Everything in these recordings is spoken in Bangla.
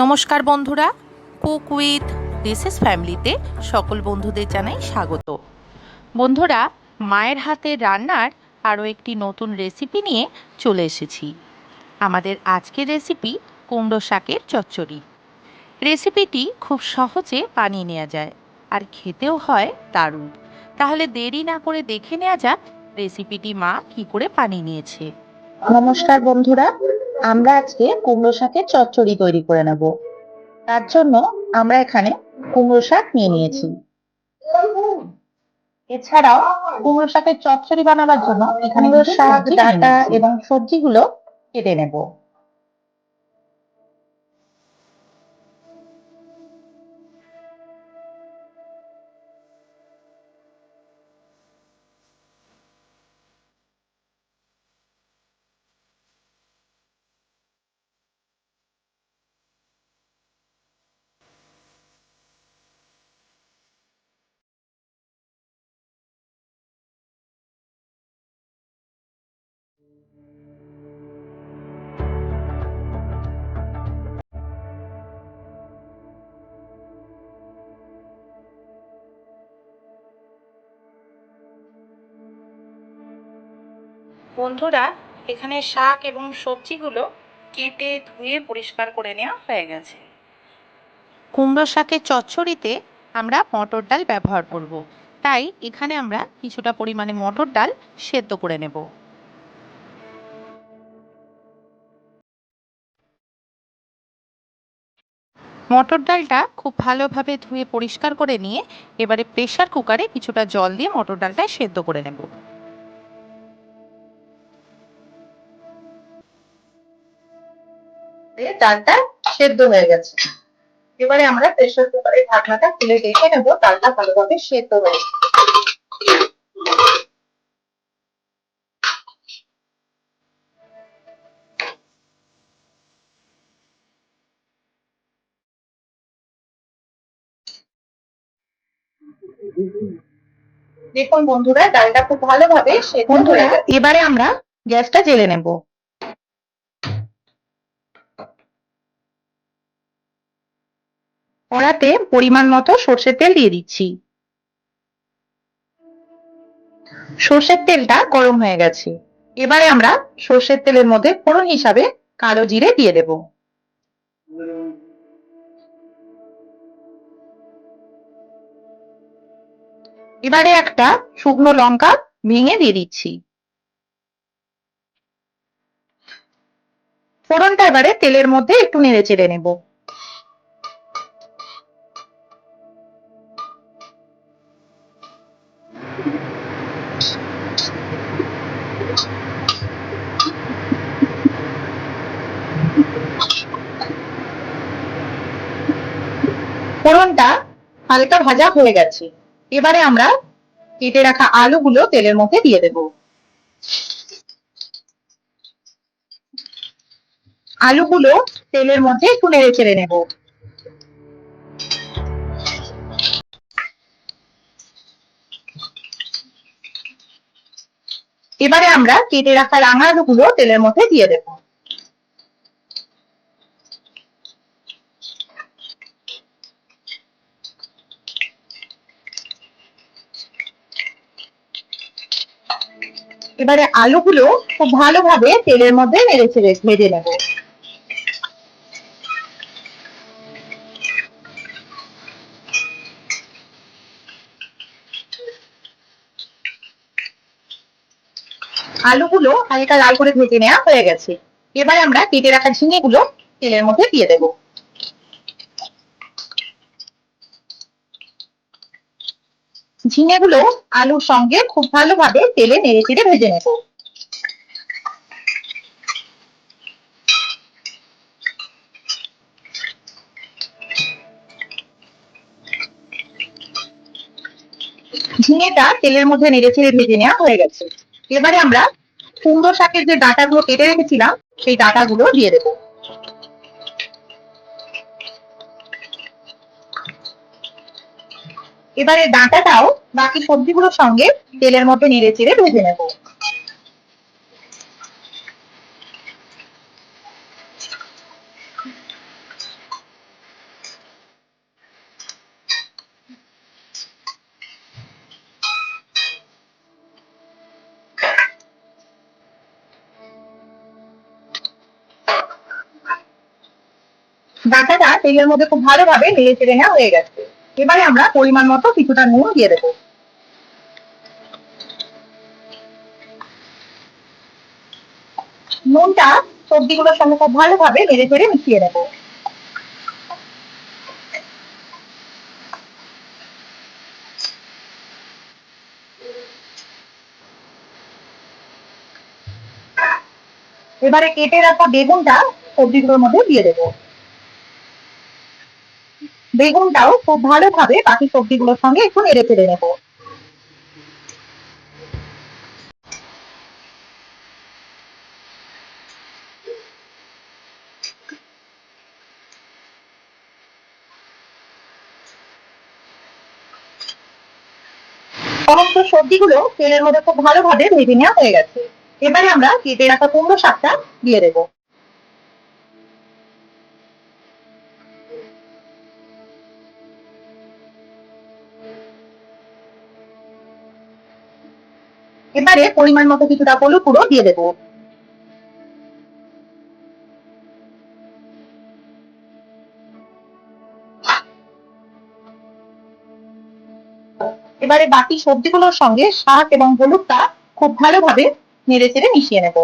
নমস্কার বন্ধুরা, কুক উইথ দিসেস ফ্যামিলিতে সকল বন্ধুদের জানাই স্বাগত। বন্ধুরা, মায়ের হাতের রান্নার আরও একটি নতুন রেসিপি নিয়ে চলে এসেছি। আমাদের আজকের রেসিপি কুমড়ো শাকের চচ্চড়ি। রেসিপিটি খুব সহজে বানিয়ে নেওয়া যায় আর খেতেও হয় দারুণ। তাহলে দেরি না করে দেখে নেওয়া যাক রেসিপিটি মা কি করে বানিয়ে নিয়েছে। নমস্কার বন্ধুরা আমরা আজকে কুমড়ো শাকের চচ্চড়ি তৈরি করে নেব। তার জন্য আমরা এখানে কুমড়ো শাক নিয়ে নিয়েছি। এছাড়াও কুমড়ো শাকের চচ্চড়ি বানাবার জন্য এখানে কুমড়ো শাক, ডাটা এবং সবজিগুলো কেটে নেব। বন্ধুরা, এখানে শাক এবং সবজিগুলো কেটে ধুয়ে পরিষ্কার করে নেওয়া হয়ে গেছে কুমড়ো শাকের চচ্চড়িতে আমরা মটর ডাল ব্যবহার করব। তাই এখানে আমরা কিছুটা পরিমাণে মটর ডাল সেদ্ধ করে নেব মটর ডালটা খুব ভালোভাবে ধুয়ে পরিষ্কার করে নিয়ে এবারে প্রেশার কুকারে কিছুটা জল দিয়ে মটর ডালটা সেদ্ধ করে নেব। ডালটা সেদ্ধ হয়ে গেছে। এবারে আমরা প্রেশার কুকারের ঢাকনাটা খুলে দেখে নেব, ডালটা ভালোভাবে সেদ্ধ হয়ে দেখুন বন্ধুরা ডালটা খুব ভালোভাবে এবারে আমরা গ্যাসটা জেলে নেব। কড়াতে পরিমাণ মতো সর্ষের তেল দিয়ে দিচ্ছি। সর্ষের তেলটা গরম হয়ে গেছে। এবারে আমরা সর্ষের তেলের মধ্যে ফোড়ন হিসাবে কালো জিরে দিয়ে দেব। এবারে একটা শুকনো লঙ্কা ভেঙে দিয়ে দিচ্ছি। ফোড়নটা এবারে তেলের মধ্যে একটু নেড়ে চেড়ে নেব। ফোড়নটা হালকা ভাজা হয়ে গেছে। এবারে আমরা কেটে রাখা আলুগুলো তেলের মধ্যে দিয়ে দেব। আলুগুলো তেলের মধ্যে একটু নেড়ে চেড়ে নেব। এবারে আমরা কেটে রাখা রাঙা আলুগুলো তেলের মধ্যে দিয়ে দেব। এবারে আলুগুলো খুব ভালোভাবে তেলের মধ্যে নেড়ে চেড়ে ভেজে নেব। আলুগুলো হালকা লাল করে ভেজে নেওয়া হয়ে গেছে। এবারে আমরা কেটে রাখা ঝিঙেগুলো তেলের মধ্যে দিয়ে দেব। ঝিঙেগুলো আলুর সঙ্গে খুব ভালোভাবে তেলে নেড়ে চেড়ে ভেজে নেব। ঝিঙেটা তেলের মধ্যে নেড়ে চেড়ে ভেজে নেওয়া হয়ে গেছে। এবারে আমরা কুমড়ো শাকের যে ডাঁটাগুলো কেটে রেখেছিলাম, সেই ডাঁটাগুলো দিয়ে দেবো। এবারে ডাঁটাটাও বাকি সবজিগুলোর সঙ্গে তেলের মধ্যে নেড়ে চেড়ে ভেজে নেব। ডাঁটাটা তেলের মধ্যে খুব ভালোভাবে নেড়ে চেড়ে নেওয়া হয়ে গেছে। এবারে আমরা পরিমাণ মতো কিছুটা নুন দিয়ে দেবো। নুনটা সবজি সবজিগুলোর সঙ্গে খুব ভালোভাবে নেড়ে চেড়ে মিশিয়ে নেব। এবারে কেটে রাখা বেগুনটা সবজিগুলোর মধ্যে দিয়ে দেবো। বেগুনটাও খুব ভালোভাবে বাকি সবজিগুলোর সঙ্গে একটু নেড়ে চেড়ে নেব। সমস্ত সবজিগুলো তেলের মধ্যে খুব ভালোভাবে ভেজে নেওয়া হয়ে গেছে। এবারে আমরা কেটে রাখা কুমড়ো শাকটা দিয়ে দেবো। এবারে পরিমাণ মতো কিছুটা হলুদ গুঁড়ো দিয়ে দেবো। এবারে বাকি সবজিগুলোর সঙ্গে শাক এবং হলুদটা খুব ভালোভাবে নেড়ে চেড়ে মিশিয়ে নেব।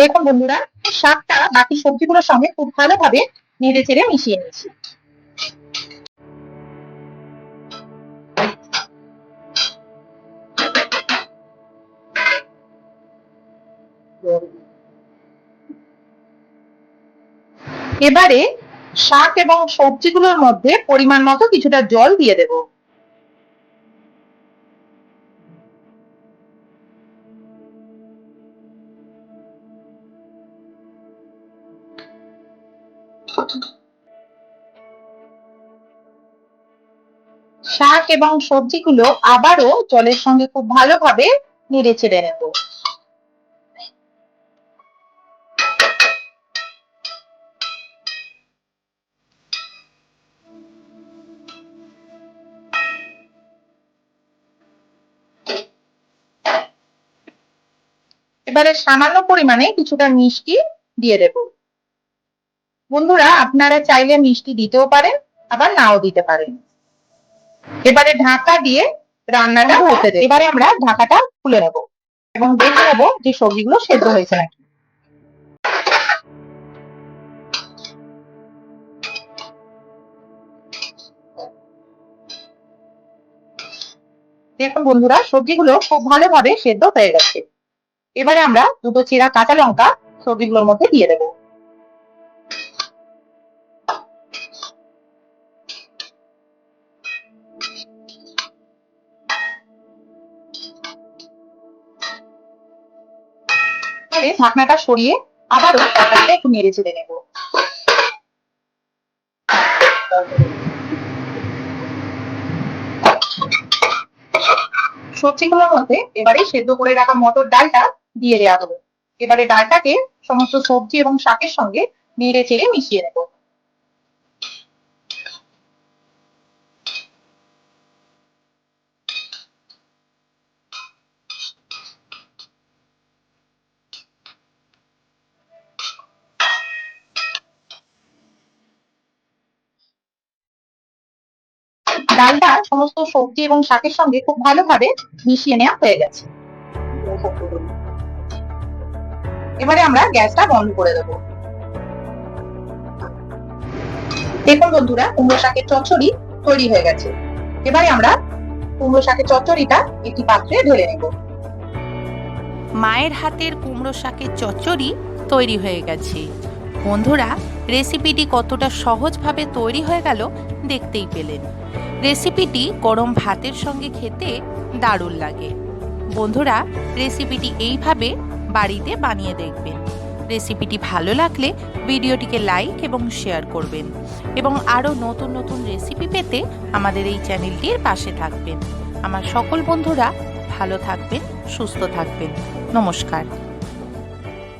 দেখুন বন্ধুরা, শাকটা বাকি সবজিগুলোর সঙ্গে খুব ভালোভাবে নেড়ে চেড়ে মিশিয়ে নিচ্ছি। এবারে শাক এবং সবজিগুলোর মধ্যে পরিমাণ মতো কিছুটা জল দিয়ে দেব। শাক এবং সবজিগুলো আবারও জলের সঙ্গে খুব ভালোভাবে নেড়ে চেড়ে নেব। এবারে সামান্য পরিমাণে কিছুটা মিষ্টি দিয়ে দেব। বন্ধুরা আপনারা চাইলে মিষ্টি দিতেও পারেন আবার নাও দিতে পারেন। এবারে ঢাকা দিয়ে রান্নাটা হতে দেব এবারে আমরা ঢাকাটা খুলে নেব এবং দেখে নেব যে সবজিগুলো সেদ্ধ হয়েছে নাকি। দেখুন বন্ধুরা সবজিগুলো খুব ভালোভাবে সেদ্ধ হয়ে গেছে। এবারে আমরা দুটো চিরা কাঁচা লঙ্কা সবজিগুলোর মধ্যে দিয়ে দেবো। এবারে ঢাকনাটা সরিয়ে আবারও তরকারিটা একটু নেড়ে চেড়ে নেব। সবজিগুলোর মধ্যে এবারে সেদ্ধ করে রাখা মটর ডালটা দিয়ে দেওয়া হলো। এবারে ডালটাকে সমস্ত সবজি এবং শাকের সঙ্গে নেড়ে চেড়ে মিশিয়ে নেব। ডালটা সমস্ত সবজি এবং শাকের সঙ্গে খুব ভালোভাবে মিশিয়ে নেওয়া হয়ে গেছে। এবারে আমরা গ্যাসটা বন্ধ করে দেবো। দেখুন বন্ধুরা, কুমড়ো শাকের চচ্চড়ি তৈরি হয়ে গেছে। এবারে আমরা কুমড়ো শাকের চচ্চড়িটা একটি পাত্রে ঢেলে নেব। মায়ের হাতের কুমড়ো শাকের চচ্চড়ি তৈরি হয়ে গেছে। বন্ধুরা, রেসিপিটি কতটা সহজভাবে তৈরি হয়ে গেল দেখতেই পেলেন। রেসিপিটি গরম ভাতের সঙ্গে খেতে দারুণ লাগে। বন্ধুরা, রেসিপিটি এইভাবে বাড়িতে বানিয়ে দেখবেন। রেসিপিটি ভালো লাগলে ভিডিওটিকে লাইক এবং শেয়ার করবেন এবং আরও নতুন নতুন রেসিপি পেতে আমাদের এই চ্যানেলটির পাশে থাকবেন। আমার সকল বন্ধুরা ভালো থাকবেন, সুস্থ থাকবেন। নমস্কার।